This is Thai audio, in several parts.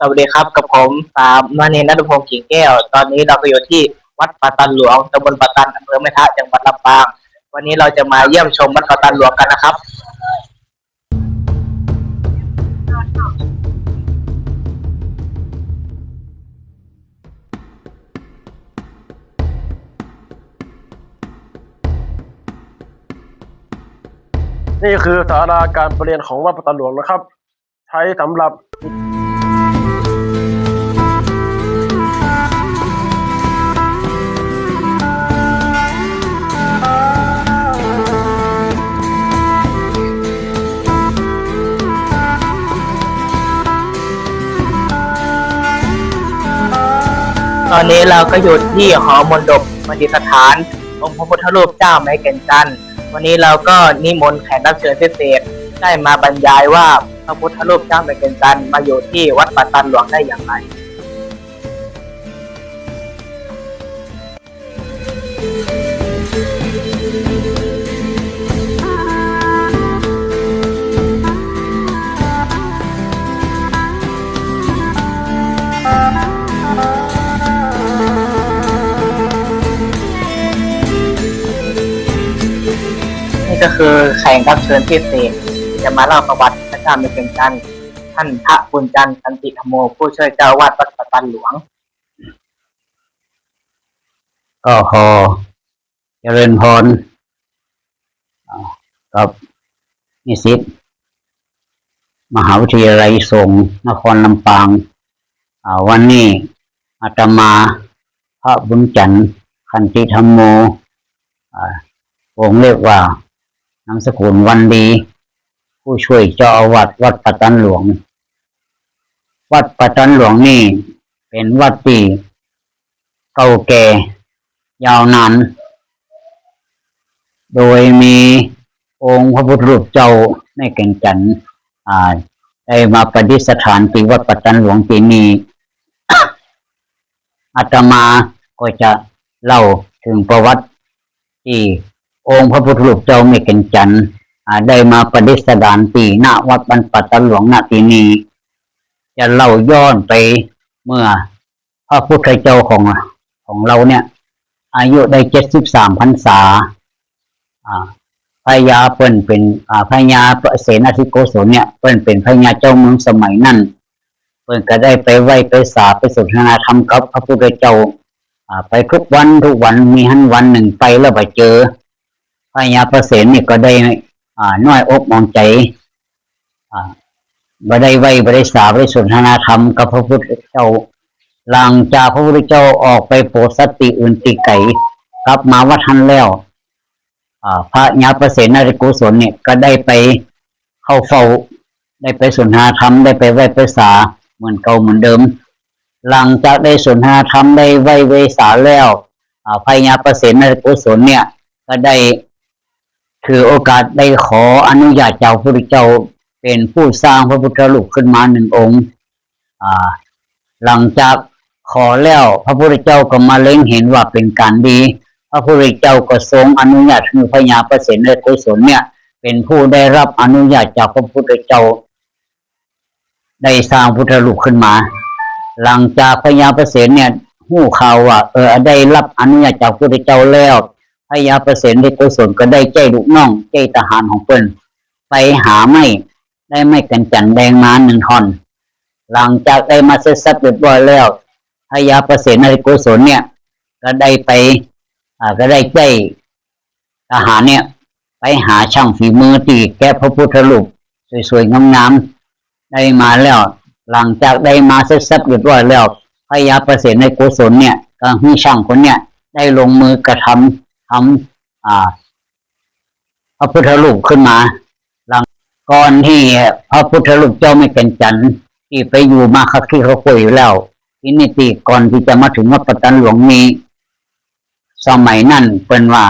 สวัสดีครับกับผมตามมาเนนัทพงศ์กิ่งแก้ว ตอนนี้เราก็อยู่ที่วัดปะตันหลวงตำบลปะตันอำเภอแม่ทะจังหวัดลำปาง วันนี้เราจะมาเยี่ยมชมวัดปะตันหลวงกันนะครับ นี่คือสาราการประเรียนของวัดปะตาหลวงนะครับ ใช้สำหรับ ตอนนี้เราก็อยู่ที่หอมนดบมณีสถาน องค์พระพุทธรูปเจ้าไม้แก่นจันทร์วันนี้เราก็นิมนต์แขกรับเชิญพิเศษได้มาบรรยายว่าพระพุทธรูปเจ้าไม้แก่นจันทร์มาอยู่ที่วัดปะตันหลวงได้อย่างไร ก็คือแขกรับเชิญพิเศษที่จะมาเล่าประวัติพระเจ้าไม้แก่นจันทร์ท่านพระบุญจันทร์สันติธรรมโมผู้ช่วยเจ้าวาดวัดปะตันหลวงก็ขอเจริญพรกับนิสิตมหาวิทยาลัยสงฆ์นครลำปางาวันนี้อาตมาพระบุญจันทร์คันติธรรมโมอ่งเรียกว่า นามสกุลวันดี ผู้ช่วยเจ้าอาวาสวัดปัตตันหลวง วัดปัตตันหลวงนี่ เป็นวัดที่เก่าแก่ยาวนานโดยมีองค์พระพุทธรูปเจ้าแม่แก่งจันทร์ได้มาประดิษฐานที่วัดปัตตันหลวงปีนี้อาตมาก็จะเล่าถึงประวัติที่ องค์พระพุทธรูปเจ้าแม่แก่งจันทร์ได้มาประดิษฐานที่ณวัดปัตตหลวงณที่นี้ จะเล่าย้อนไปเมื่อพระพุทธเจ้าของของเราเนี่ย อายุได้เจ็ดสิบสามพรรษาพญาเปิ้นเป็นอ่าพญาเสนาธิโกศลเนี่ยเปิ้นเป็นพญาเจ้าเมืองสมัยนั้นเปิ้นก็ได้ไปไหว้ไปสาไปสนทนาธรรมกับพระพุทธเจ้าอ่าไปทุกวันทุกวันมีหันวันหนึ่งไปแล้วไปเจอ พญาประเสนนี่ก็ได้อ่าน้อยอกมองใจอ่าบ่ได้ไว้บ่ได้สาบ่ได้สนทนาธรรมกับพระพุทธเจ้าหลังจากพระพุทธเจ้าออกไปโปรดสตติอื่นติไก่กลับมาวัดทันแล้วอ่าพระญาประเสนาธิกุศลเนี่ยก็ได้ไปเข้าเฝ้า ได้ไปสนทนาธรรมได้ไปไหว้ไปสาเหมือนเก่าเหมือนเดิม หลังจากได้สนทนาธรรมได้ไหว้เวสาแล้วอ่าพระญาประเสนาธิกุศลเนี่ย ก็ได้ ถือโอกาสได้ขออนุญาตเจ้าพระพุทธเจ้าเป็นผู้สร้างพระพุทธรูปขึ้นมาหนึ่งองค์หลังจากขอแล้วพระพุทธเจ้าก็มาเล็งเห็นว่าเป็นการดี พระพุทธเจ้าก็ทรงอนุญาตให้พญาประเสนและกุศลเนี่ย เป็นผู้ได้รับอนุญาตจากพระพุทธเจ้า ได้สร้างพุทธรูปขึ้นมา หลังจากพญาประเสนเนี่ยหู้ข่าวว่าเออได้รับอนุญาตจากพระพุทธเจ้าแล้ว พญาประเสนและกุศลก็ได้ใจลูกน้องใจทหารของเปิ้นไปหาไม้ได้ไม้กันจันแดงมาหนึ่งท่อน หลังจากได้มาเสร็จสับเรียบร้อยแล้วพญาประเสนในกุศลเนี่ย ก็ได้ไปอ่าก็ได้ใจทหารเนี่ย ไปหาช่างฝีมือตีแก้พระพุทธรูปสวยๆงามๆได้มาแล้ว หลังจากได้มาเสร็จสับเรียบร้อยแล้วพญาประเสนในกุศลเนี่ยก็ให้ช่างคนเนี่ย ได้ลงมือกระทำ ทำพระพุทธรูปขึ้นมาหลังก่อนที่พระพุทธรูปเจ้าไม่เป็นจันทร์ที่ไปอยู่มาคักที่เขาคุยอยู่แล้วทีนี้ตีก่อนที่จะมาถึงวัดปตันหลวงนี้ สมัยนั้นเป็นว่า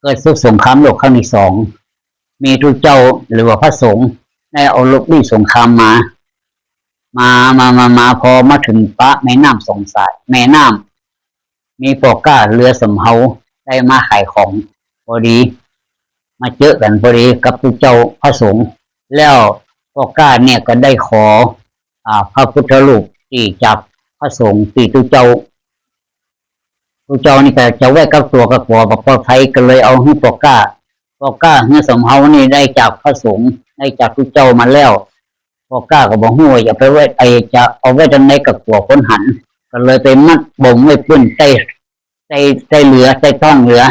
เกิดศึกสงครามโลกครั้งที่สองมีทุกเจ้าหรือว่าพระสงฆ์ได้เอาลบดีสงครามมา มามามามาพอมาถึงปะแม่น้ำสงสายแม่น้ำมีปอกก้าเรือสำเภา ได้มาขายของพอดี มาเจอกันพอดีกับทุกเจ้าพระสงฆ์แล้วพวกกล้าเนี่ยก็ได้ขอ อ่า พระพุทธรูปที่จากพระสงฆ์ที่ตุเจ้าตุเจ้านี่ก็จะไว้กับตัวกับตัวกับปลอดภัยก็เลยเอาให้ปอกก้าปอกก้าเฮือสมเฮานี่ได้จากพระสงฆ์ได้จากตุเจ้ามาแล้วปอก้าก็บอกฮู้ว่าอย่าไปไว้ไอจะเอาไว้ดันในกับตัวคนหัน ก็เลยไปมัดบ่งไว้ปื้นใต้ ใต้ใต้เหลือใต้ท้องเหลือ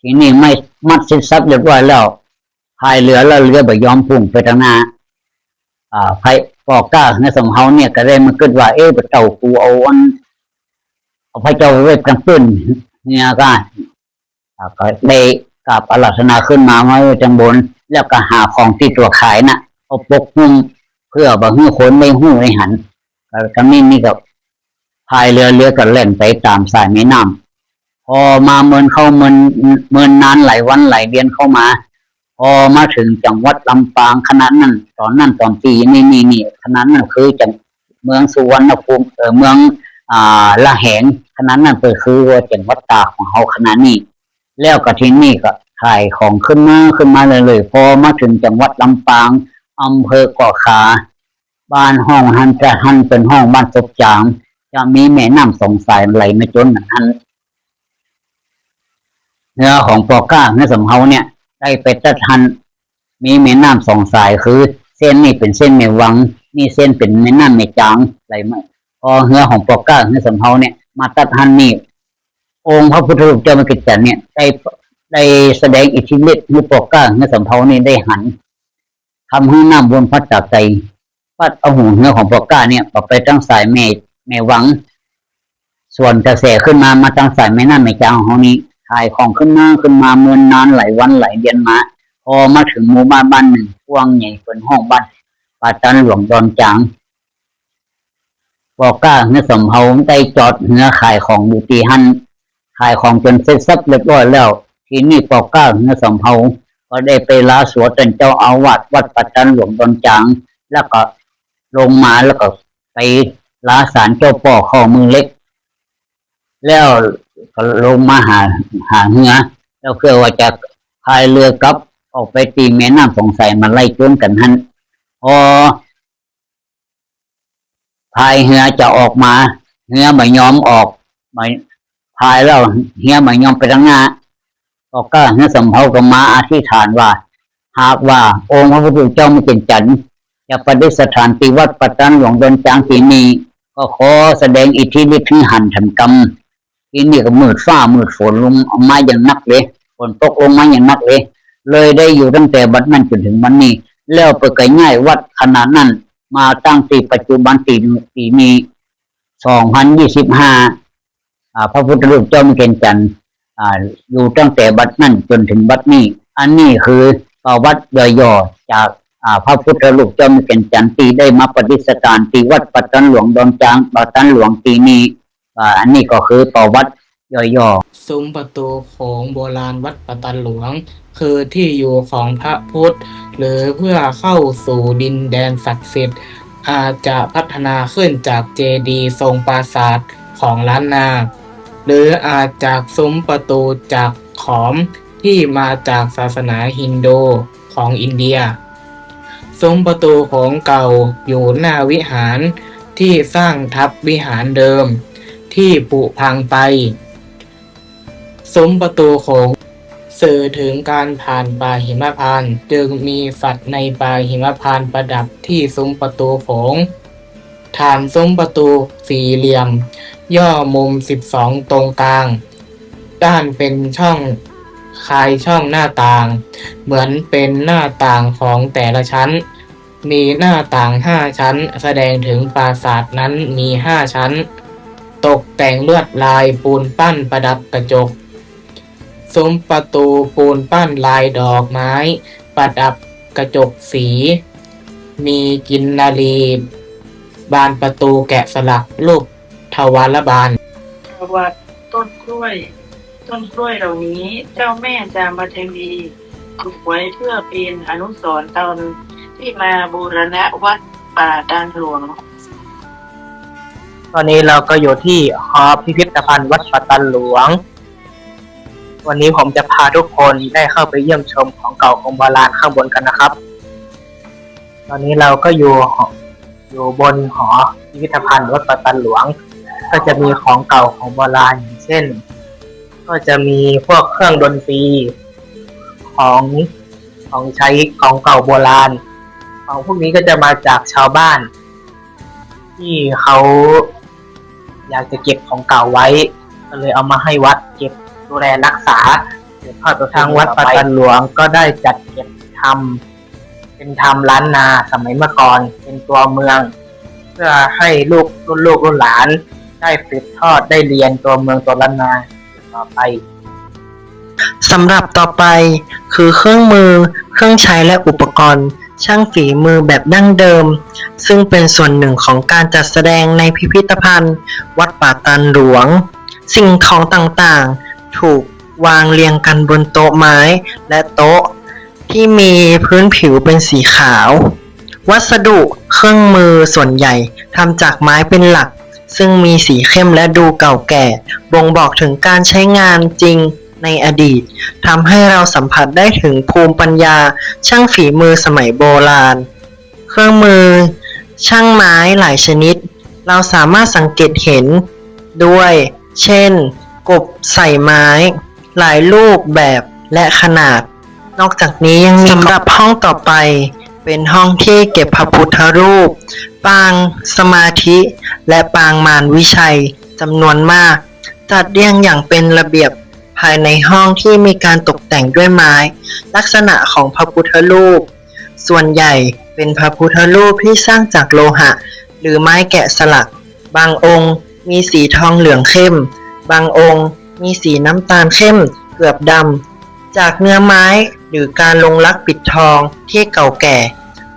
ทีนี้ไม่มัดสินทรัพย์เรียบร้อยแล้วพายเรือแล้วเรือบ่ยอมพุ่งไปทางหน้าอ่าไผปอกก้าในสมเฮาเนี่ยก็ได้มาคิดว่าเอ๊ะเจ้ากูเอาอันเอาพระเจ้าไว้กันปื้นเนี่ยก็ก็ได้กราบอาราธนาขึ้นมาไว้จังบน แล้วก็หาของที่ตัวขายน่ะเอาปกหุ้มเพื่อบ่ให้คนไม่หู้ไม่หันก็ก็มีนี่ก็พายเรือเรือก็เล่นไปตามสายแม่น้ำพอมาเมินเข้าเมินเมินนานหลายวันหลายเดือนเข้ามา พอมาถึงจังหวัดลำปางขนาดนั้น ตอนนั้นตอนปีนี่นี่นี่ขนาดนั้นคือจังเมืองสุวรรณภูมิเออเมือง อ่าละแหงขนาดนั้นก็คือว่าจังหวัดตากของเฮาขนาดนี้ แล้วก็ที่นี่ก็ขายของขึ้นมาขึ้นมาเลยเลยพอมาถึงจังหวัดลำปางอำเภอเกาะขา บ้านห้องหันจะหันเป็นห้องบ้านศพจาง จะมีแม่น้ำสองสายไหลมาจนหันเนื้อของปอก้าเนื้อสำเฮาเนี่ยได้ไปตัดหัน มีแม่น้ำสองสายคือ เส้นนี่เป็นเส้นแม่วัง นี่เส้นเป็นแม่น้ำแม่จางไหลมาพอเหือของปอก้าเหือสำเภาเนี่ยมาตัดหันนี่องค์พระพุทธรูปเจ้ามิกิจจันเนี่ยได้ได้แสดงอิทธิฤทธิ์ให้ปอก้าเหือสำเภานี่ได้หันทำให้น้ำบนพัดจากใจพัดเอาหูเหือของปอก้าเนี่ยออกไปตั้งสายแม่ แม่วัง ส่วนกระแสขึ้นมามาตั้งสายแม่น้ำแม่จางของนี้ถ่ายของขึ้นมาขึ้นมาเมือนนานหลายวันหลายเดือนมา พอมาถึงหมู่บ้านบ้านหนึ่งกว้างใหญ่เป็นห้องบ้านป่าตันหลวงดอนจางบอกก้าเนื้อสมเฮาได้จอดเนื้อขายของอยู่ตีหันขายของจนเสร็จสับเรียบร้อยแล้ว ทีนี้ปอกก้าเนื้อสมเฮาก็ได้ไปลาสวดเป็นเจ้าอาวาสวัดปัตตันหลวงดอนจาง แล้วก็ลงมาแล้วก็ไป ลาสารเจ้าป่อข้อมือเล็ก แล้วก็ลงมาหาหาเหือแล้วเพื่อว่าจะพายเรือกลับออกไปตีแม่น้ำสงสัยมาไล่จ้นกันหันพอพายเหือจะออกมาเหือไม่ยอมออกไม่พายแล้วเหือไม่ยอมไปทางหน้าก็ก็เหือสมเภาก็มาอธิษฐานว่า หากว่า องค์พระพุทธเจ้าไม่เป็นจันทร์จะประดิษฐานที่วัดปัตตันหลวงดอนจางที่นี้ ก็ขอแสดงอิทธิฤทธิ์ให้หันทันกรรมทีนี่ก็มืดฟ้ามืดฝนลงมาอย่างนักเลยฝนตกลงมาอย่างนักเลย เลยได้อยู่ตั้งแต่บัดนั้นจนถึงวันนี้ แล้วไปไกลง่ายวัดขนาดนั้น มาตั้งตีปัจจุบันตีปีนี้สองพันยี่สิบห้าพระพุทธรูปเจ้ามิเกณจันทร์อยู่ตั้งแต่บัดนั้นจนถึงบัดนี้ อันนี้คือประวัติย่อๆจาก พระพุทธรูปเจ้ามิเกณจันทีได้มาปฏิสถานที่วัดปัตตันหลวงดอนจางปัตตันหลวงปีนี้อ่าอันนี้ก็คือประวัติย่อๆซุ้มประตูโขงโบราณวัดปะตันหลวง คือที่อยู่ของพระพุทธ หรือเพื่อเข้าสู่ดินแดนศักดิ์สิทธิ์ อาจจะพัฒนาขึ้นจากเจดีย์ทรงปราสาทของล้านนา หรืออาจจากซุ้มประตูจากขอมที่มาจากศาสนาฮินดูของอินเดีย ซุ้มประตูโขงเก่าอยู่หน้าวิหารที่สร้างทับวิหารเดิม ที่ผุพังไป ซุ้มประตูโขงสื่อถึงการผ่านป่าหิมพานต์จึงมีสัตว์ในป่าหิมพานต์ประดับที่ซุ้มประตูโขงฐานซุ้มประตูสี่เหลี่ยม ย่อมุม 12 ตรงกลาง ด้านเป็นช่องคลายช่องหน้าต่าง เหมือนเป็นหน้าต่างของแต่ละชั้น มีหน้าต่างห้าชั้น แสดงถึงปราสาทนั้นมีห้าชั้น ตกแต่งลวดลายปูนปั้นประดับกระจก ซุ้มประตูปูนปั้นลายดอกไม้ ประดับกระจกสี มีกินนารีบานประตูแกะสลักรูปทวารบานประวัติต้นกล้วย ต้นกล้วยเหล่านี้เจ้าแม่จามเทวีปลูกไว้เพื่อเป็นอนุสรณ์ตอน ที่มาบูรณะวัดป่าดานหลวง ตอนนี้เราก็อยู่ที่หอพิพิธภัณฑ์วัดปัตตันหลวง วันนี้ผมจะพาทุกคนได้เข้าไปเยี่ยมชมของเก่าของโบราณข้างบนกันนะครับ ตอนนี้เราก็อยู่อยู่บนหอพิพิธภัณฑ์วัดปัตตันหลวง ก็จะมีของเก่าของโบราณอย่างเช่น ก็จะมีพวกเครื่องดนตรีของของใช้ของเก่าโบราณ ของพวกนี้ก็จะมาจากชาวบ้าน ที่เขาอยากจะเก็บของเก่าไว้ ก็เลยเอามาให้วัดเก็บดูแลรักษาเดี๋ยวทอดตัวทางวัดปัตตันหลวงก็ได้จัดเก็บทำเป็นทำร้านนาสมัยเมื่อก่อนเป็นตัวเมือง เพื่อให้ลูกรุ่นลูกรุ่นหลาน ได้สืบทอดได้เรียนตัวเมืองตัวล้านนาต่อไปสำหรับต่อไปคือเครื่องมือ เครื่องใช้และอุปกรณ์ ช่างฝีมือแบบดั้งเดิม ซึ่งเป็นส่วนหนึ่งของการจัดแสดงในพิพิธภัณฑ์ วัดป่าตันหลวง สิ่งของต่างๆ ถูกวางเรียงกันบนโต๊ะไม้และโต๊ะ ที่มีพื้นผิวเป็นสีขาว วัสดุเครื่องมือส่วนใหญ่ทำจากไม้เป็นหลัก ซึ่งมีสีเข้มและดูเก่าแก่ บ่งบอกถึงการใช้งานจริง ในอดีตทำให้เราสัมผัสได้ถึงภูมิปัญญาช่างฝีมือสมัยโบราณ เครื่องมือ ช่างไม้หลายชนิด เราสามารถสังเกตเห็นด้วย เช่น กบใส่ไม้ หลายรูปแบบและขนาด นอกจากนี้ยังมีสำหรับห้องต่อไป เป็นห้องที่เก็บพระพุทธรูป ปางสมาธิ และปางมารวิชัยจำนวนมาก จัดเรียงอย่างเป็นระเบียบ ภายในห้องที่มีการตกแต่งด้วยไม้ ลักษณะของพระพุทธรูป ส่วนใหญ่เป็นพระพุทธรูปที่สร้างจากโลหะ หรือไม้แกะสลัก บางองค์มีสีทองเหลืองเข้ม บางองค์มีสีน้ำตาลเข้ม เกือบดำ จากเนื้อไม้หรือการลงลักปิดทองที่เก่าแก่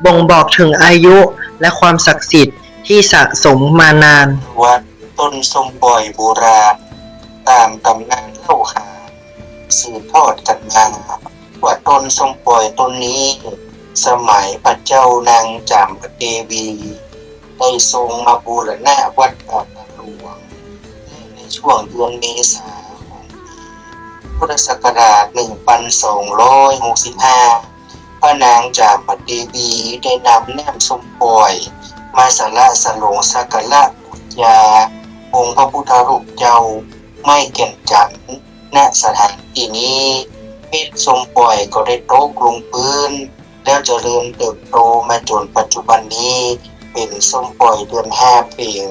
บ่งบอกถึงอายุและความศักดิ์สิทธิ์ที่สะสมมานาน วัดต้นสมปล่อยโบราณ ตามตำนานเนสืบ ทอดกันมาว่าตนส้มปล่อยตนนี้ สมัยพระเจ้านางจามเทวีได้ทรงมาบูรณะวัดป่าหลวง ในช่วงเดือนเมษาของปีพุทธศักราช 1265 พระนางจามเทวีได้นำแนมส้มปล่อย มาสละสลงสักการะบูชาองค์พระพุทธรูปเจ้าไม่เก่นจันทน์ ณสถานที่นี้เพชรทรงปล่อยก็ได้โตกลงพื้น แล้วเจริญเติบโตมาจนปัจจุบันนี้ เป็นส้มปล่อยเดือนห้าเพียง